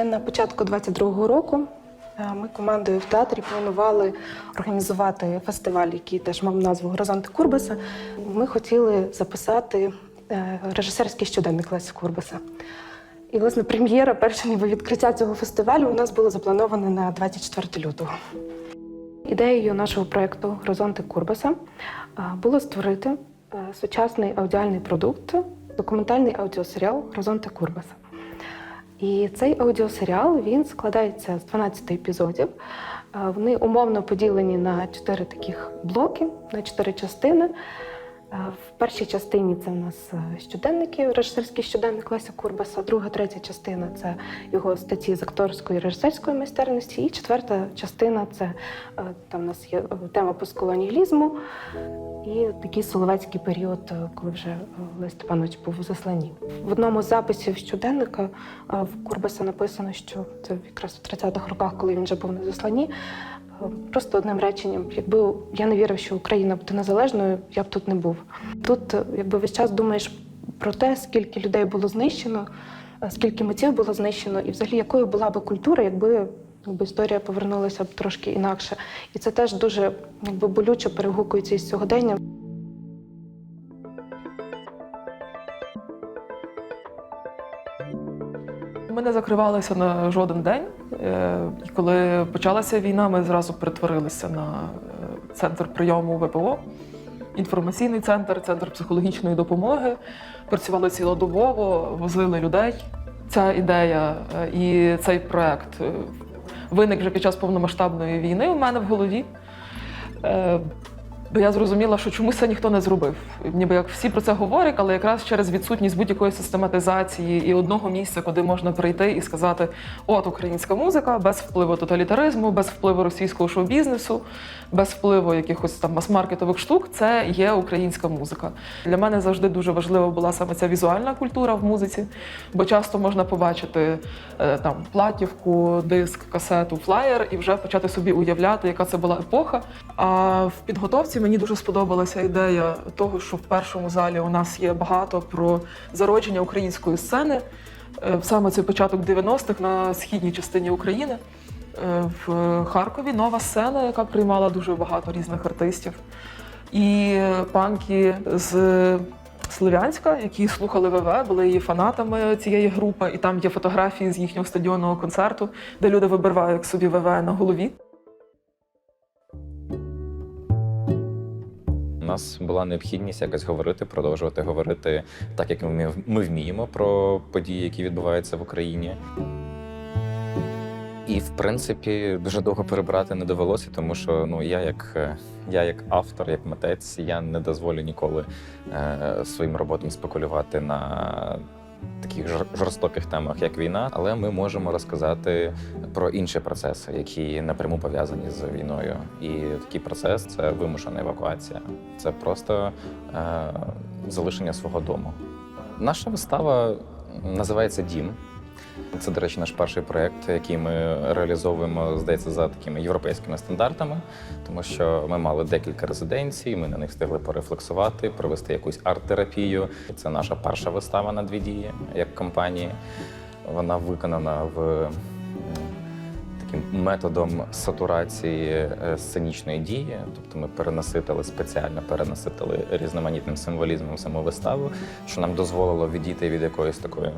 Ще на початку 22-го року е, ми командою в театрі планували організувати фестиваль, який теж мав назву Горизонти Курбаса. Ми хотіли записати е, режисерський щоденник Лесі Курбаса. І, власне, прем'єра, перше ніби відкриття цього фестивалю у нас було заплановане на 24 лютого. Ідеєю нашого проєкту Горизонти Курбаса е, було створити сучасний аудіальний продукт, документальний аудіосеріал Горизонти Курбаса. І цей аудіосеріал він складається з 12 епізодів. Е, Вони умовно поділені на чотири таких блоки, на чотири частини. Е, В першій частині це в нас е, щоденники, режисерський щоденник Леся Курбаса. Друга, третя частина це його статті з акторської і режисерської майстерності. І четверта частина це е, там у нас є тема постколоніалізму і такий соловецький період, коли вже Лесь Степанович був у засланні. В одному з записів щоденника в Курбаса написано, що це якраз в 30-х роках, коли він вже був на засланні. Просто одним реченням, якби я не вірив, що Україна буде незалежною, я б тут не був. Тут, е, якби весь час думаєш про те, скільки людей було знищено, е, скільки митців було знищено, і взагалі якою була би культура, якби, якби історія повернулася б трошки інакше. І це теж дуже якби болюче перегукується із сьогоденням. Ми не закривалися на жоден день. Е, І коли почалася війна, ми зразу перетворилися на е, центр прийому ВПО, інформаційний центр, центр психологічної допомоги. Працювали цілодобово, возили людей. Ця ідея е, і цей проект виник вже під час повномасштабної війни у мене в голові. Бо я зрозуміла, що чомусь це ніхто не зробив. Ніби як всі про це говорять, але якраз через відсутність будь-якої систематизації і одного місця, куди можна прийти і сказати: от українська музика, без впливу тоталітаризму, без впливу російського шоу-бізнесу, без впливу якихось там мас-маркетових штук, це є українська музика. Для мене завжди дуже важлива була саме ця візуальна культура в музиці, бо часто можна побачити е, там платівку, диск, касету, флаєр і вже почати собі уявляти, яка це була епоха. А в підготовці мені дуже сподобалася ідея того, що в першому залі у нас є багато про зародження української сцени. Е, Саме це початок 90-х на східній частині України. Е, В Харкові нова сцена, яка приймала дуже багато різних артистів. І панки з Слов'янська, які слухали ВВ, були її фанатами цієї групи, і там є фотографії з їхнього стадіонного концерту, де люди вибирають собі ВВ на голові. Нас була необхідність якось говорити, продовжувати говорити так, як ми, ми вміємо про події, які відбуваються в Україні. І, в принципі, дуже довго перебирати не довелося, тому що ну я як е, я як автор, як митець, я не дозволю ніколи е, своїм роботам спекулювати на таких жорстоких темах, як війна. Але ми можемо розказати про інші процеси, які напряму пов'язані з війною. І такий процес це вимушена евакуація. Це просто е, залишення свого дому. Наша вистава називається Дім. Це, до речі, наш перший проєкт, який ми реалізовуємо, здається, за такими європейськими стандартами, тому що ми мали декілька резиденцій, ми на них встигли порефлексувати, провести якусь арт-терапію. Це наша перша вистава на дві дії як компанії. Вона виконана в таким методом сатурації е, сценічної дії. Тобто ми перенаситили спеціально перенаситили різноманітним символізмом саму виставу, що нам дозволило відійти від якоїсь такої е,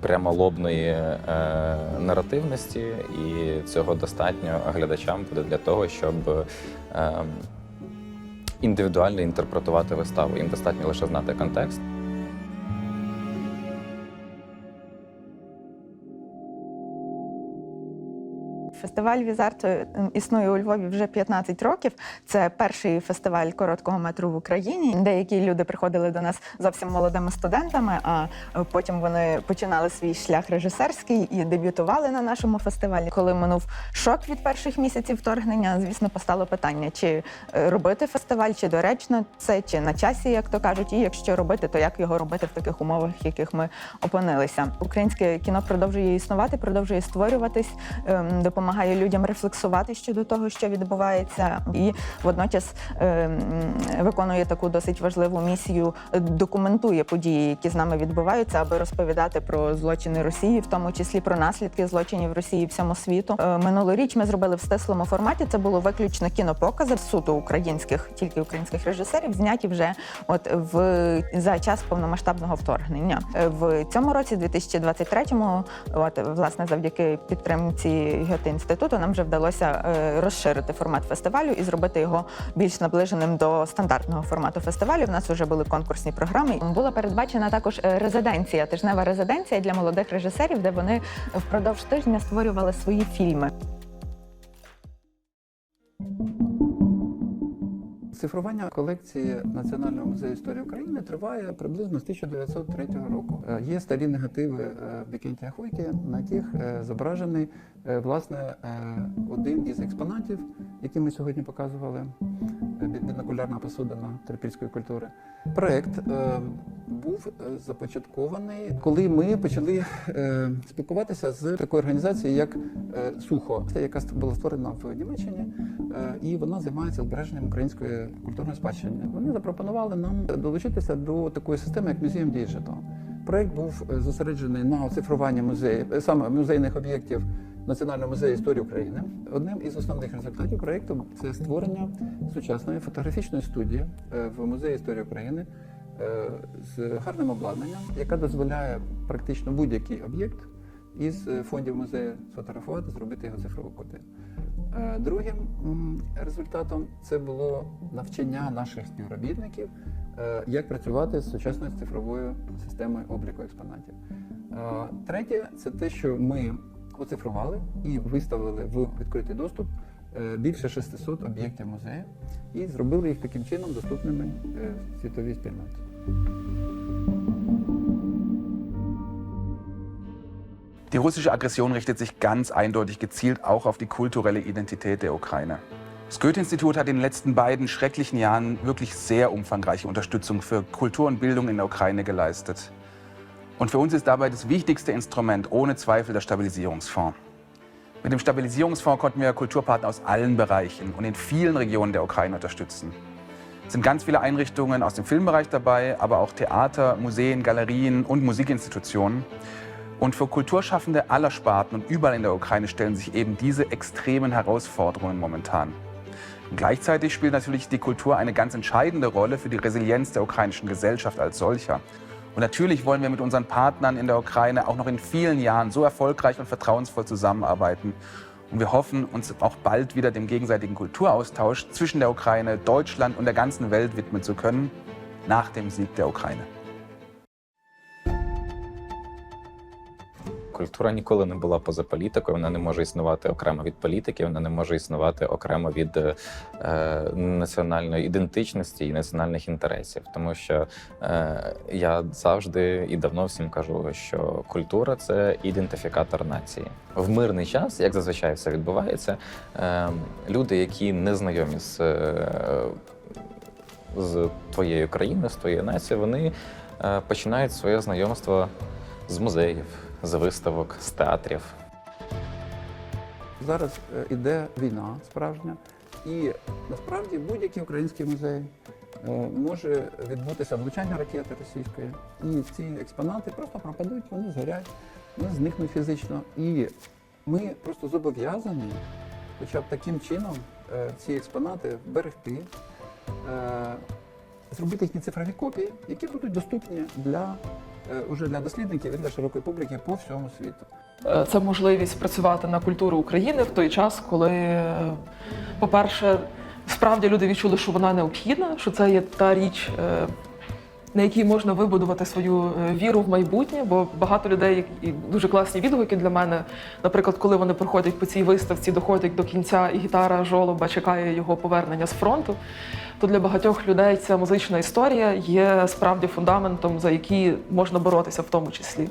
прямолобної е, наративності, і цього достатньо глядачам буде для того, щоб е, індивідуально інтерпретувати виставу. Їм достатньо лише знати контекст. Фестиваль Візарт е, існує у Львові вже 15 років. Це перший фестиваль короткого метру в Україні. Деякі люди приходили до нас зовсім молодими студентами, а е, потім вони починали свій шлях режисерський і дебютували на нашому фестивалі. Коли минув шок від перших місяців вторгнення, звісно, постало питання, чи е, робити фестиваль, чи доречно це, чи на часі, як то кажуть, і якщо робити, то як його робити в таких умовах, в яких ми опинилися. Українське кіно продовжує існувати, продовжує створюватись, ем, допомагає людям рефлексувати щодо того, що відбувається, і водночас ем, виконує таку досить важливу місію, е, документує події, які з нами відбуваються, аби розповідати про злочини Росії, в тому числі про наслідки злочинів Росії всьому світу. Е, Минулоріч ми зробили в стислому форматі. Це було виключно кінопокази суто українських, тільки українських режисерів, зняті вже от в за час повномасштабного вторгнення. Е, В цьому році, 2023-му, от власне завдяки підтримці Гьоти інституту, нам вже вдалося е, розширити формат фестивалю і зробити його більш наближеним до стандартного формату фестивалю. У нас вже були конкурсні програми. Була передбачена також е, резиденція, тижнева резиденція для молодих режисерів, де вони впродовж тижня створювали свої фільми. Цифрування колекції Національного музею історії України триває приблизно з 1903 року. Е, Є старі негативи е, Вікентія Хойки, на яких е, зображений власне один із експонатів, які ми сьогодні показували. бі- Бінокулярна посудина трипільської культури. Проект був започаткований, коли ми почали спілкуватися з такою організацією, як Сухо, яка була створена в Німеччині, і вона займається збереженням української культурної спадщини. Вони запропонували нам долучитися до такої системи, як Museum Digital. Проект був е, зосереджений на оцифруванні музеїв, е, саме музейних об'єктів Національного музею історії України. Одним із основних результатів проекту це створення сучасної фотографічної студії е, в музеї історії України з гарним обладнанням, яка дозволяє практично будь-який об'єкт із фондів музею сфотографувати, зробити його цифрову копію. Е, Другим результатом це було навчання наших співробітників, е, як працювати з сучасною цифровою системою обліку експонатів. Е, Третє це те, що ми оцифрували і виставили в відкритий доступ більше 600 об'єктів музею і зробили їх таким чином доступними світовій спільноті. Die russische Aggression richtet sich ganz eindeutig gezielt auch auf die kulturelle Identität der Ukraine. Das Goethe-Institut hat in den letzten beiden schrecklichen Jahren wirklich sehr umfangreiche Unterstützung für Kultur und Bildung in der Ukraine geleistet. Und für uns ist dabei das wichtigste Instrument ohne Zweifel der Stabilisierungsfonds. Mit dem Stabilisierungsfonds konnten wir Kulturpartner aus allen Bereichen und in vielen Regionen der Ukraine unterstützen. Es sind ganz viele Einrichtungen aus dem Filmbereich dabei, aber auch Theater, Museen, Galerien und Musikinstitutionen. Und für Kulturschaffende aller Sparten und überall in der Ukraine stellen sich eben diese extremen Herausforderungen momentan. Und gleichzeitig spielt natürlich die Kultur eine ganz entscheidende Rolle für die Resilienz der ukrainischen Gesellschaft als solcher. Und natürlich wollen wir mit unseren Partnern in der Ukraine auch noch in vielen Jahren so erfolgreich und vertrauensvoll zusammenarbeiten. Und wir hoffen, uns auch bald wieder dem gegenseitigen Kulturaustausch zwischen der Ukraine, Deutschland und der ganzen Welt widmen zu können, nach dem Sieg der Ukraine. Культура ніколи не була поза політикою, вона не може існувати окремо від політики, вона не може існувати окремо від е, національної ідентичності і національних інтересів. Тому що е, я завжди і давно всім кажу, що культура це ідентифікатор нації. В мирний час, як зазвичай все відбувається, е, люди, які не знайомі з, е, з твоєю країною, з твоєю нацією, вони е, починають своє знайомство з музеїв, з виставок, з театрів. Зараз е, іде війна справжня, і насправді будь-який український музей е, може відбутися влучання ракети російської, і ці експонати просто пропадуть, вони згорять, вони зникнуть фізично. І ми просто зобов'язані, хоча б таким чином, е, ці експонати вберегти, е, зробити їхні цифрові копії, які будуть доступні для, уже для дослідників і для широкої публіки по всьому світу. Е, Це можливість працювати на культуру України в той час, коли, е, по-перше, справді люди відчули, що вона необхідна, що це є та річ, е, на якій можна вибудувати свою е, віру в майбутнє, бо багато людей і дуже класні відгуки для мене. Наприклад, коли вони проходять по цій виставці, доходять до кінця, і гітара жолоба чекає його повернення з фронту. То для багатьох людей ця музична історія є справді фундаментом, за який можна боротися в тому числі.